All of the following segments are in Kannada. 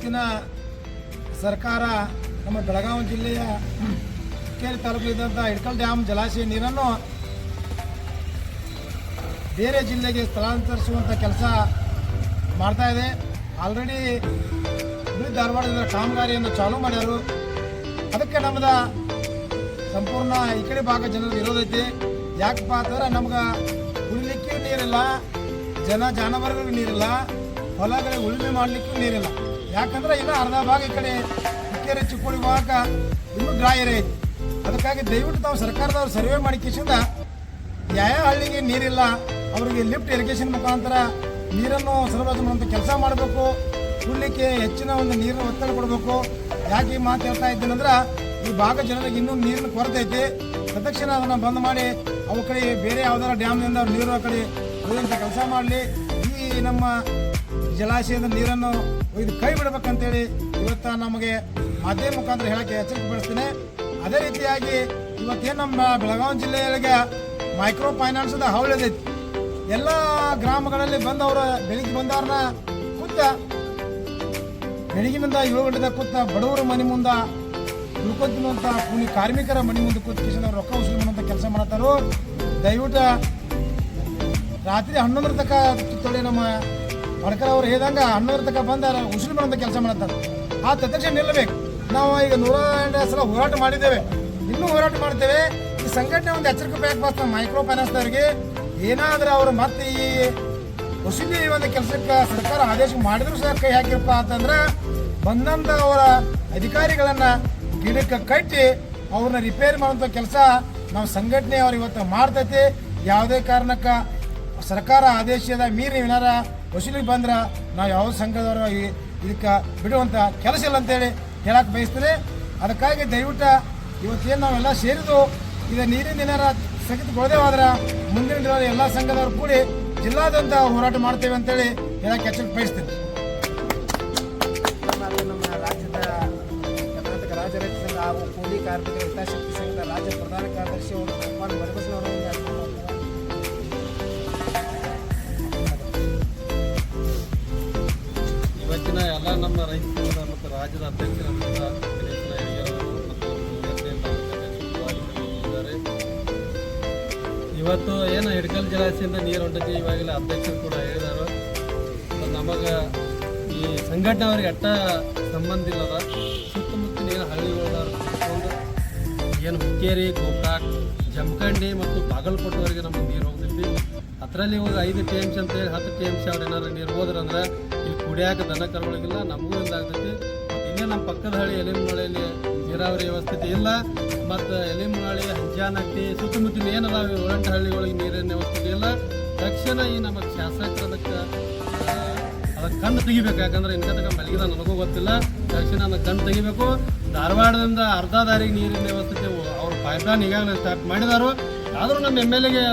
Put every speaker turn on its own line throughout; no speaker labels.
ಇವತ್ತಿನ ಸರ್ಕಾರ ನಮ್ಮ ಬೆಳಗಾವಿ ಜಿಲ್ಲೆಯ ಹುಕ್ಕೇರಿ ತಾಲೂಕಿದ್ದಂಥ ಇಡ್ಕಲ್ ಡ್ಯಾಮ್ ಜಲಾಶಯ ನೀರನ್ನು ಬೇರೆ ಜಿಲ್ಲೆಗೆ ಸ್ಥಳಾಂತರಿಸುವಂಥ ಕೆಲಸ ಮಾಡ್ತಾ ಇದೆ. ಆಲ್ರೆಡಿ ಹುಬ್ಬಳ್ಳಿ ಧಾರವಾಡದ ಕಾಮಗಾರಿಯನ್ನು ಚಾಲೂ ಮಾಡ್ಯಾರು. ಅದಕ್ಕೆ ನಮ್ಮದ ಸಂಪೂರ್ಣ ಈ ಕಡೆ ಭಾಗ ಜನರು ಐತಿ. ಯಾಕಪ್ಪ ಅಂತಂದ್ರೆ ನಮ್ಗೆ ಕುಡಿಲಿಕ್ಕೆ ನೀರಿಲ್ಲ, ಜನ ಜಾನುವಾರುಗಳಿಗೆ ನೀರಿಲ್ಲ, ಹೊಲಗಳಿಗೆ ಉಳುಮೆ ಮಾಡಲಿಕ್ಕೂ ನೀರಿಲ್ಲ. ಯಾಕಂದ್ರೆ ಇನ್ನು ಅರ್ಧ ಭಾಗ ಈ ಕಡೆ ಹುಕ್ಕೇರಿ ಚಿಕ್ಕೋಡಿ ಭಾಗ ಇನ್ನೂ ಡ್ರಾಯರ್ ಐತಿ. ಅದಕ್ಕಾಗಿ ದಯವಿಟ್ಟು ತಾವು ಸರ್ಕಾರದವ್ರು ಸರ್ವೆ ಮಾಡಿ ಕಿಶಿಂದ ಯಾವ ಹಳ್ಳಿಗೆ ನೀರಿಲ್ಲ, ಅವರಿಗೆ ಲಿಫ್ಟ್ ಇರಿಗೇಷನ್ ಮುಖಾಂತರ ನೀರನ್ನು ಸರಬರಾಜು ಮಾಡುವಂಥ ಕೆಲಸ ಮಾಡಬೇಕು, ಕುಡ್ಲಿಕ್ಕೆ ಹೆಚ್ಚಿನ ಒಂದು ನೀರಿನ ಒತ್ತಡ ಕೊಡಬೇಕು. ಯಾಕೆ ಈ ಮಾತು ಹೇಳ್ತಾ ಇದ್ದೀನಿ ಅಂದ್ರೆ, ಈ ಭಾಗ ಜನರಿಗೆ ಇನ್ನೂ ನೀರಿನ ಕೊರತೆ ಐತಿ. ತಕ್ಷಣ ಅದನ್ನು ಬಂದ್ ಮಾಡಿ ಅವ ಕಡೆ ಬೇರೆ ಯಾವ್ದಾರ ಡ್ಯಾಮ್ನಿಂದ ಅವ್ರು ನೀರು ಆ ಕಡೆ ಕೆಲಸ ಮಾಡಲಿ. ಈ ನಮ್ಮ ಜಲಾಶಯದ ನೀರನ್ನು ಒಯ್ದು ಕೈ ಬಿಡಬೇಕಂತೇಳಿ ಇವತ್ತು ನಮಗೆ ಮಾಧ್ಯಮ ಮುಖಾಂತರ ಹೇಳಕ್ಕೆ ಎಚ್ಚರಿಕೆ ಪಡಿಸ್ತೇನೆ. ಅದೇ ರೀತಿಯಾಗಿ ಇವತ್ತೇನು ನಮ್ಮ ಬೆಳಗಾವಿ ಜಿಲ್ಲೆಯೊಳಗೆ ಮೈಕ್ರೋ ಫೈನಾನ್ಸ್ದ ಇದೈತಿ ಎಲ್ಲ ಗ್ರಾಮಗಳಲ್ಲಿ ಬಂದವರು ಬೆಳಿಗ್ಗೆ ಬಂದವ್ರನ್ನ ಕೂತ ಬೆಳಗಿನಿಂದ ಏಳು ಗಂಟೆದಾಗ ಕೂತ ಬಡವರ ಮನೆ ಮುಂದೆ ದುಡ್ಕೊಂತಿರುವಂಥ ಕೂಲಿ ಕಾರ್ಮಿಕರ ಮನೆ ಮುಂದೆ ಕೂತ್ ಕಿಶನ್ ರೊಕ್ಕ ವಸೂಲಿ ಕೆಲಸ ಮಾಡ್ತಾರೋ, ದಯವಿಟ್ಟು ರಾತ್ರಿ ಹನ್ನೊಂದರ ತನಕ ತೊಳೆ ನಮ್ಮ ಹೊಡ್ಕರ್ ಅವ್ರು ಹೇಳಿದಂಗೆ ಅಣ್ಣವ್ರ ತಕ್ಕ ಬಂದ ಉಸಿರು ಮಾಡುವಂಥ ಕೆಲಸ ಮಾಡ್ತಾರೆ ಆ ತಕ್ಷಣ ನಿಲ್ಲಬೇಕು. ನಾವು ಈಗ ನೂರ ಸಲ ಹೋರಾಟ ಮಾಡಿದ್ದೇವೆ. ಇನ್ನೂ ಹೋರಾಟ ಮಾಡ್ತೇವೆ. ಈ ಸಂಘಟನೆ ಒಂದು ಎಚ್ಚರಿಕೆ ಬ್ಯಾಂಕ್ ಬರ್ತದೆ ಮೈಕ್ರೋ ಫೈನಾನ್ಸ್ದವ್ರಿಗೆ ಏನಾದರೂ ಅವರು ಮತ್ತೆ ಈ ವಸೂಲಿ ಒಂದು ಕೆಲಸಕ್ಕೆ ಸರ್ಕಾರ ಆದೇಶ ಮಾಡಿದ್ರು ಸಹ ಕೈ ಹಾಕಿರಪ್ಪ ಅಂತಂದ್ರೆ ಬಂದಂತ ಅವರ ಅಧಿಕಾರಿಗಳನ್ನ ಗಿಡಕ್ಕೆ ಕಟ್ಟಿ ಅವ್ರನ್ನ ರಿಪೇರಿ ಮಾಡುವಂಥ ಕೆಲಸ ನಾವು ಸಂಘಟನೆ ಅವ್ರು ಇವತ್ತು ಮಾಡ್ತೈತಿ. ಯಾವುದೇ ಕಾರಣಕ್ಕೆ ಸರ್ಕಾರ ಆದೇಶದ ಮೀರಿ ಏನಾರ ವಸೂಲಿಗೆ ಬಂದ್ರೆ ನಾವು ಯಾವ ಸಂಘದವರು ಇದಕ್ಕೆ ಬಿಡುವಂಥ ಕೆಲಸ ಇಲ್ಲ ಅಂತೇಳಿ ಹೇಳಕ್ಕೆ ಬಯಸ್ತೀನಿ. ಅದಕ್ಕಾಗಿ ದಯವಿಟ್ಟು ಇವತ್ತೇನು ನಾವೆಲ್ಲ ಸೇರಿದು ಇದು ನೀರಿನ ಏನಾರ ಸ್ಥಗಿತಗೊಳ್ಳದೇವಾದ್ರೆ ಮುಂದಿನ ದಿನ ಎಲ್ಲ ಸಂಘದವರು ಕೂಡಿ ಜಿಲ್ಲಾದ್ಯಂತ ಹೋರಾಟ ಮಾಡ್ತೇವೆ ಅಂತೇಳಿ ಹೇಳಕ್ಕೆ ಎಚ್ಚರಿಕೆ ಬಯಸ್ತೇನೆ.
ನಮ್ಮ ರಾಜ್ಯದ ಕರ್ನಾಟಕ ರಾಜ್ಯ ಕೂಲಿ ಸಂಘದ ರಾಜ್ಯ ಪ್ರಧಾನ ಕಾರ್ಯದರ್ಶಿ ಅವರು ಭಗವಾನ್
ನಮ್ಮ ರೈತ ಮತ್ತು ರಾಜ್ಯದ. ಇವತ್ತು ಏನು ಹಿಡ್ಕಲ್ ಜಲಾಶಯದಿಂದ ನೀರು ಹೊಂಟೈತಿ ಇವಾಗೆಲ್ಲ ಅಧ್ಯಕ್ಷರು ಕೂಡ ಹೇಳಿದಾರು ನಮಗೆ ಈ ಸಂಘಟನೆ ಅವ್ರಿಗೆ ಅಟ್ಟ ಸಂಬಂಧ ಇಲ್ಲದ ಸುತ್ತಮುತ್ತಲಿನ ಏನು ಹಳ್ಳಿಗಳನ್ನ ಏನು ಹುಕ್ಕೇರಿ, ಗೋಕಾಕ್, ಜಮಖಂಡಿ ಮತ್ತು ಬಾಗಲಕೋಟೆವರೆಗೆ ನಮಗೆ ನೀರು ಹೋಗ್ತೈತಿ ಅದರಲ್ಲಿ ಇವಾಗ ಐದು ಟಿ ಎಂ ಸಿ ಅಂತೇಳಿ ಹತ್ತು ಟಿ ಎಂ ಸಿ ಅವ್ರು ಏನಾರು ನೀರು ಹೋದ್ರಂದ್ರೆ ಇಲ್ಲಿ ಕುಡಿಯಾಕ ದನ ಕರುಗಳಿಗಿಲ್ಲ, ನಮಗೂ ಆಗ್ತೈತಿ ಇಲ್ಲೇ ನಮ್ಮ ಪಕ್ಕದ ಹಳ್ಳಿ ಎಲಿಮನಹಳ್ಳಿಯಲ್ಲಿ ನೀರಾವರಿ ವ್ಯವಸ್ಥೆ ಇಲ್ಲ. ಮತ್ತು ಎಲಿಮನಹಳ್ಳಿ ಹಂಜಾನಟ್ಟಿ, ಸುತ್ತಮುತ್ತಲಿನ ಏನದಾವ ಒಳಂಟು ಹಳ್ಳಿಗಳಿಗೆ ನೀರಿನ ವ್ಯವಸ್ಥೆ ಇಲ್ಲ. ತಕ್ಷಣ ಈ ನಮ್ಮ ಶಾಸಕರ ಅದಕ್ಕೆ ಅದಕ್ಕೆ ಕಣ್ಣು ತೆಗಿಬೇಕು. ಯಾಕಂದ್ರೆ ಇನ್ಕ ತನಕ ಮಲಗಿದ ನನಗೂ ಗೊತ್ತಿಲ್ಲ. ತಕ್ಷಣ ಅದಕ್ಕೆ ಕಣ್ಣು ತೆಗಿಬೇಕು. ಧಾರವಾಡದಿಂದ ಅರ್ಧ ದಾರಿಗೆ ನೀರಿನ ವ್ಯವಸ್ಥೆ ಅವ್ರು ಪೈಪ್ಲೈನ್ ಈಗಾಗಲೇ ಸ್ಟಾರ್ಟ್ ಮಾಡಿದಾರು. ಆದರೂ ನಮ್ಮ ಎಂ ಎಲ್ ಎಗೆ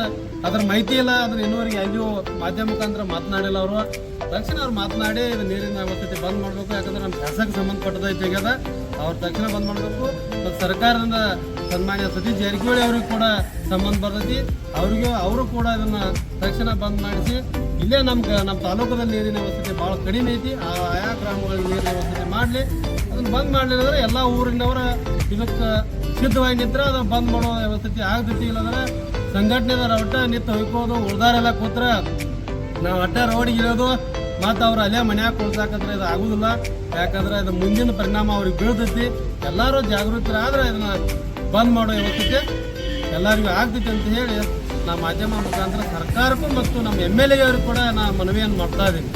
ಅದ್ರ ಮಾಹಿತಿ ಇಲ್ಲ. ಅದ್ರ ಇನ್ನೂವರೆಗೆ ಎಲ್ಲಿಯೂ ಮಾಧ್ಯಮ ಮುಖಾಂತರ ಮಾತನಾಡಿಲ್ಲ ಅವರು. ತಕ್ಷಣ ಅವ್ರು ಮಾತನಾಡಿ ಇದು ನೀರಿನ ವ್ಯವಸ್ಥೆ ಬಂದ್ ಮಾಡಬೇಕು. ಯಾಕಂದ್ರೆ ನಮ್ಮ ಶಾಸಕ ಸಂಬಂಧಪಟ್ಟದೈತೆ ಜಗದ ಅವ್ರು ತಕ್ಷಣ ಬಂದ್ ಮಾಡಬೇಕು. ಮತ್ತು ಸರ್ಕಾರದಿಂದ ಸನ್ಮಾನ್ಯ ಸತೀಶ್ ಜಾರಕಿಹೊಳಿ ಅವ್ರಿಗೆ ಕೂಡ ಸಂಬಂಧ ಬರ್ತೈತಿ. ಅವ್ರಿಗೂ, ಅವರು ಕೂಡ ಇದನ್ನು ತಕ್ಷಣ ಬಂದ್ ಮಾಡಿಸಿ. ಇಲ್ಲೇ ನಮ್ಗೆ, ನಮ್ಮ ತಾಲೂಕದಲ್ಲಿ ನೀರಿನ ವ್ಯವಸ್ಥೆ ಭಾಳ ಕಡಿಮೆ ಐತಿ. ಆ ಆಯಾ ಗ್ರಾಮಗಳಲ್ಲಿ ನೀರಿನ ವ್ಯವಸ್ಥೆ ಮಾಡಲಿ. ಅದನ್ನ ಬಂದ್ ಮಾಡಲಿಲ್ಲ ಅಂದ್ರೆ ಎಲ್ಲ ಊರಿನವರ ಇದಕ್ಕೆ ಸಿದ್ಧವಾಗಿ ನಿಂತರೆ ಅದು ಬಂದ್ ಮಾಡೋ ವ್ಯವಸ್ಥೆ ಆಗ್ತೈತಿ, ಇಲ್ಲಂದ್ರೆ ಸಂಘಟನೆದವ್ರು ಒಟ್ಟ ನಿಂತು ಹೊಯ್ಕೋದು, ಉಳ್ದಾರೆಲ್ಲ ಕೂತ್ರ ನಾವು ಅಟ್ಟ ರೋಡಿಗೆ ಇರೋದು ಮತ್ತು ಅವ್ರು ಅಲ್ಲೇ ಮನ್ಯಾಗ ಕೊಡ್ಸಾಕಂದ್ರೆ ಇದು ಆಗೋದಿಲ್ಲ. ಯಾಕಂದ್ರೆ ಇದು ಮುಂದಿನ ಪರಿಣಾಮ ಅವ್ರಿಗೆ ಬೀಳ್ತೈತಿ. ಎಲ್ಲರೂ ಜಾಗೃತರಾದ್ರೆ ಇದನ್ನ ಬಂದ್ ಮಾಡೋ ವ್ಯವಸ್ಥೆ ಎಲ್ಲರಿಗೂ ಆಗ್ತೈತಿ ಅಂತ ಹೇಳಿ ನಾ ಮಾಧ್ಯಮ ಮುಖಾಂತರ ಸರ್ಕಾರಕ್ಕೂ ಮತ್ತು ನಮ್ಮ ಎಂ ಎಲ್ ಎ ಅವ್ರಿಗೆ ಕೂಡ ನಾನು ಮನವಿಯನ್ನು ಮಾಡ್ತಾ ಇದ್ದೀನಿ